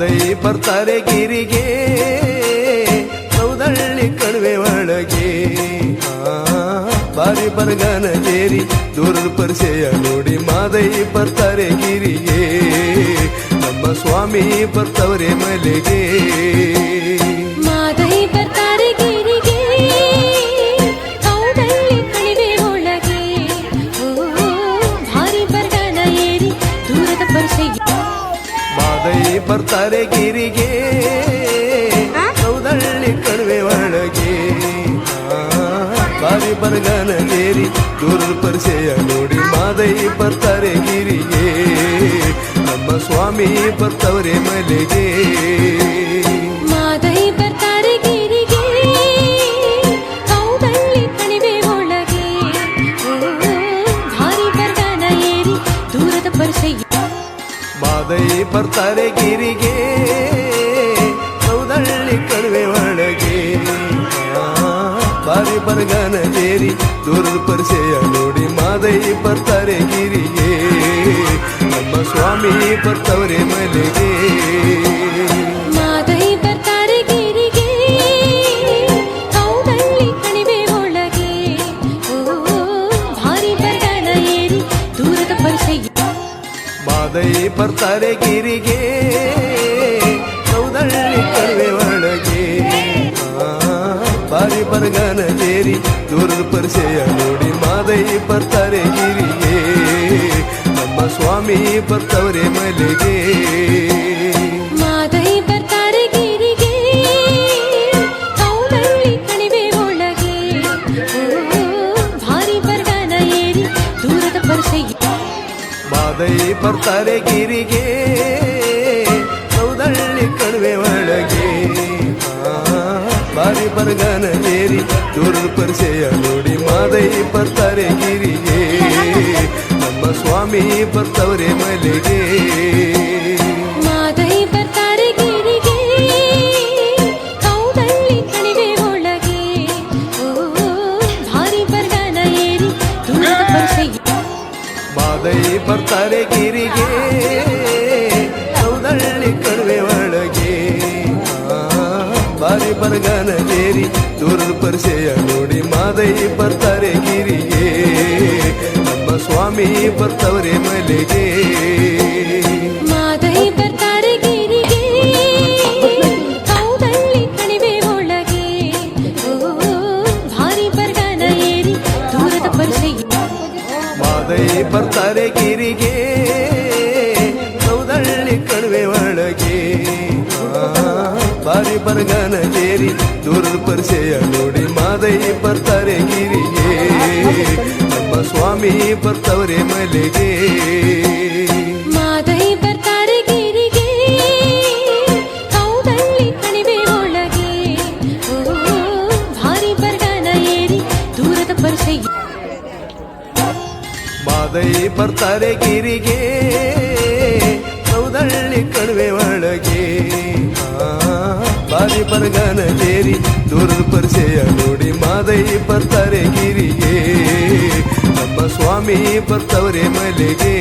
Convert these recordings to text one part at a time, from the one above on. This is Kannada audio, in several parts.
ಮಾದೈ ಬರ್ತಾರೆ ಗಿರಿಗೆ, ಸೌದಳ್ಳಿ ಕಣಿವೆ ಒಳಗೆ. ಬಾರಿ ಬರಗಾನ ಜೇರಿ ದೂರದ ಪರಿಚಯ ನೋಡಿ ಮಾದೈ ಬರ್ತಾರೆ ಗಿರಿಗೆ. ನಮ್ಮ ಸ್ವಾಮಿ ಬರ್ತವರೆ ಮಲೆಗೆ. ಬರ್ತಾರೆ ಗಿರಿಗೆ ಸೌದಳ್ಳಿ ಕಣಿವೆ ಒಳಗೆ. ಬಾರಿ ಬರಗಾನ ಜೇರಿ ದೂರ ಪರಿಚಯ ನೋಡಿ ಮಾದೈ ಬರ್ತಾರೆ ಗಿರಿಗೆ. ನಮ್ಮ ಸ್ವಾಮಿ ಬರ್ತವರೆ ಮಲೆಗೆ. ಮಾದೈ ಬರ್ತಾರೆ ಗಿರಿಗೆ. ಸೌದಳ್ಳಿ ಕಣಿವೆ ಒಳಗೆ. ಬಾರಿ ಬರಗಾನ ಜೇರಿ ದೂರದ ಪರಿಚಯ ನೋಡಿ ಮಾದೈ ಬರ್ತಾರೆ ಗಿರಿಗೆ. ನಮ್ಮ ಸ್ವಾಮಿ ಬರ್ತವರೆ ಮಲೆಗೆ ಬರ್ತಾರೆ ಗಿರಿಗೆ ಸೌದಳ್ಳಿ ಕಣಿವೆ ಒಳಗೆ. ಬಾರಿ ಬರಗನ ಸೇರಿ ದೂರದ ಪರಿಚಯ ನೋಡಿ ಮಾದೈ ಬರ್ತಾರೆ ಗಿರಿಗೆ ನಮ್ಮ ಸ್ವಾಮಿ ಬರ್ತವರೆ ಮಲೆಗೆ. ಮಾದೈ ಬರ್ತಾರೆ ಗಿರಿಗೆ. ಸೌದಳ್ಳಿ ಕಣಿವೆ ಒಳಗೆ. ಬಾರಿ ಬರಗನ ಜೇರಿ ದೂರದ ಪರಿಚಯ ನೋಡಿ ಮಾದೈ ಬರ್ತಾರೆ ಗಿರಿಗೆ. ನಮ್ಮ ಸ್ವಾಮಿ ಬರ್ತವರೆ ಮಲೆಗೆ ಮಾದೈ ಬರ್ತಾರೆ ಗಿರಿಗೆ. ಸೌದಳ್ಳಿ ಕಡುವೆ ಒಳಗೆ. ಬಾರಿ ಬರಗಾನ ಕೇರಿ ದೂರದ ಪರಿಚಯ ನೋಡಿ ಮಾದೈ ಬರ್ತಾರೆ ಗಿರಿಗೆ. ನಮ್ಮ ಸ್ವಾಮಿ ಬರ್ತವರೆ ಮಲೆಗೆ. ಮಾದೈ ಬರ್ತಾರೆ ಗಿರಿಗೆ ಸೌದಳ್ಳಿ ಕಣಿವೆ ಒಳಗೆ. ಬಾರಿ ಬರಗಾನ ಕೇರಿ ದೂರದ ಪರಿಚಯ ನೋಡಿ ಮಾದೈ ಬರ್ತಾರೆ ಗಿರಿಗೆ ನಮ್ಮ ಸ್ವಾಮಿ ಬರ್ತವರೆ ಮಲೆಗೆ. ಬರ್ತಾರೆ ಗಿರಿಗೆ. ಸೌದಳ್ಳಿ ಕಣಿವೆ ಒಳಗೆ. ಬಾರಿ ಬರಗಾನ ಜೇರಿ ದೂರದ ಪರಿಚಯ ನೋಡಿ ಮಾದೈ ಬರ್ತಾರೆ ಗಿರಿಗೆ. ನಮ್ಮ ಸ್ವಾಮಿ ಬರ್ತವರೆ ಮಲೆಗೆ.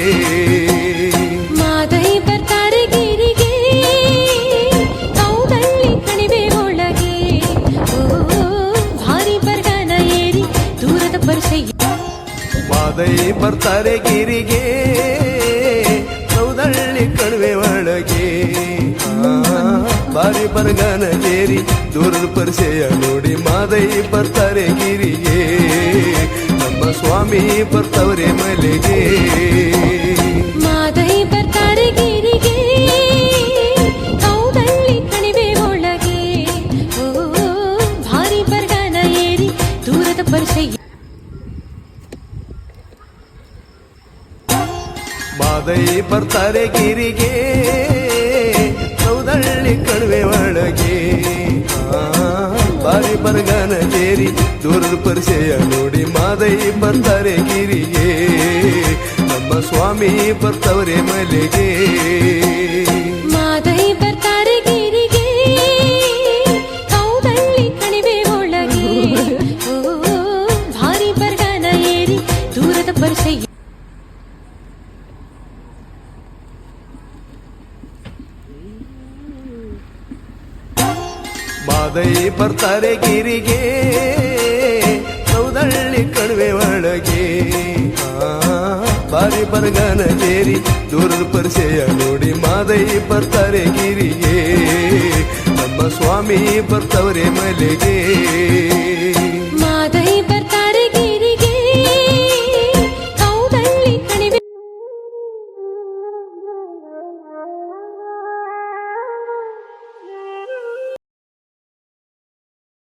ಮಾದೈ ಬರ್ತಾರೆ ಗಿರಿಗೆ ಸೌದಳ್ಳಿ ಕಣಿವೆ ಒಳಗೆ. ಬಾರಿ ಬರಗಾನ ಜೇರಿ ದೂರದ ಪರಿಚಯ ನೋಡಿ ಮಾದೈ ಬರ್ತಾರೆ ಗಿರಿಗೆ. ನಮ್ಮ ಸ್ವಾಮಿ ಬರ್ತವರೆ ಮಲೆಗೆ. ಮಾದೈ ಬರ್ತಾರೆ ಗಿರಿಗೆ ಪರಿಚಯ ಮಾದೈ ಬರ್ತಾರೆ ಗಿರಿಗೆ, ಸೌದಳ್ಳಿ ಕಣಿವೆ ಒಳಗೆ. ಬಾರಿ ಬರಗಾನ ಜೇರಿ ದೂರದ ಪರಿಚಯ ನೋಡಿ ಮಾದೈ ಬರ್ತಾರೆ ಗಿರಿಗೆ. ನಮ್ಮ ಸ್ವಾಮಿ ಬರ್ತವರೆ ಮಲೆಗೆ. ಮಾದೈ ಬರ್ತಾರೆ ಗಿರಿಗೆ, ಸೌದಳ್ಳಿ ಕಣಿವೆ ಒಳಗೆ. ಬಾರಿ ಬರಗಾನ ಸೇರಿ ದೂರದ ಪರಿಚಯ ನೋಡಿ ಮಾದೈ ಬರ್ತಾರೆ ಗಿರಿಗೆ. ನಮ್ಮ ಸ್ವಾಮಿ ಬರ್ತವರೆ ಮಲೆಗೆ.